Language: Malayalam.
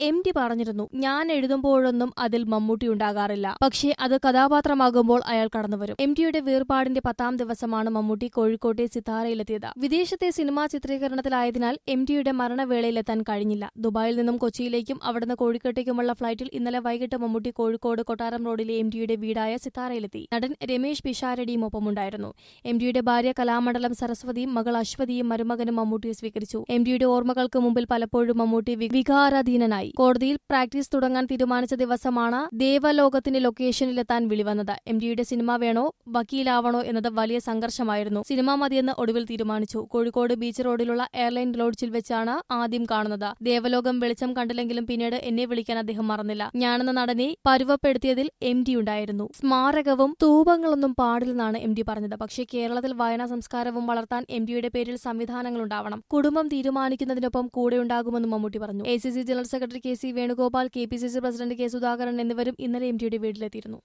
എം ഡി പറഞ്ഞിരുന്നു. ഞാൻ എഴുതുമ്പോഴൊന്നും അതിൽ മമ്മൂട്ടി ഉണ്ടാകാറില്ല. പക്ഷേ അത് കഥാപാത്രമാകുമ്പോൾ അയാൾ കടന്നുവരും എം ഡിയുടെ വേർപാടിന്റെ പത്താം ദിവസമാണ് മമ്മൂട്ടി കോഴിക്കോട്ടെ സിതാരയിലെത്തിയത്. വിദേശത്തെ സിനിമാ ചിത്രീകരണത്തിലായതിനാൽ എം ഡിയുടെ മരണവേളയിലെത്താൻ കഴിഞ്ഞില്ല. ദുബായിൽ നിന്നും കൊച്ചിയിലേക്കും അവിടുന്ന് കോഴിക്കോട്ടേക്കുമുള്ള ഫ്ളൈറ്റിൽ ഇന്നലെ വൈകിട്ട് മമ്മൂട്ടി കോഴിക്കോട് കൊട്ടാരം റോഡിലെ എം ഡിയുടെ വീടായ സിതാരയിലെത്തി. നടൻ രമേശ് പിഷാരടിയും ഒപ്പമുണ്ടായിരുന്നു. എം ഡിയുടെ ഭാര്യ കലാമണ്ഡലം സരസ്വതിയും മകൾ അശ്വതിയും മരുമകനും മമ്മൂട്ടിയെ സ്വീകരിച്ചു. എം ഡിയുടെ ഓർമ്മകൾക്ക് മുമ്പിൽ പലപ്പോഴും മമ്മൂട്ടി വി- വികാരാധീനനായി കോടതിയിൽ പ്രാക്ടീസ് തുടങ്ങാൻ തീരുമാനിച്ച ദിവസമാണ് ദേവലോകത്തിന്റെ ലൊക്കേഷനിലെത്താൻ വിളിവന്നത്. എം ഡിയുടെ സിനിമ വേണോ വക്കീലാവണോ എന്നത് വലിയ സംഘർഷമായിരുന്നു. സിനിമ മതിയെന്ന് ഒടുവിൽ തീരുമാനിച്ചു. കോഴിക്കോട് ബീച്ച് റോഡിലുള്ള എയർലൈൻ ലോഡ്ജിൽ വെച്ചാണ് ആദ്യം കാണുന്നത്. ദേവലോകം വെളിച്ചം കണ്ടില്ലെങ്കിലും പിന്നീട് എന്നെ വിളിക്കാൻ അദ്ദേഹം മറന്നില്ല. ഞാനെന്ന നടനെ പരുവപ്പെടുത്തിയതിൽ എം ഡി ഉണ്ടായിരുന്നു. സ്മാരകവും തൂപങ്ങളൊന്നും പാടില്ലെന്നാണ് എം ഡി പറഞ്ഞത്. പക്ഷേ കേരളത്തിൽ വായനാ സംസ്കാരവും വളർത്താൻ എം ഡിയുടെ പേരിൽ സംവിധാനങ്ങൾ ഉണ്ടാവണം. കുടുംബം തീരുമാനിക്കുന്നതിനൊപ്പം കൂടെയുണ്ടാകുമെന്നും മമ്മൂട്ടി പറഞ്ഞു. A C C general secretary K C Venugopal K P C C president K Sudhakaran എന്നിവരും ഇന്നലെ എം ഡിയുടെ വീട്ടിലെത്തിയിരുന്നു.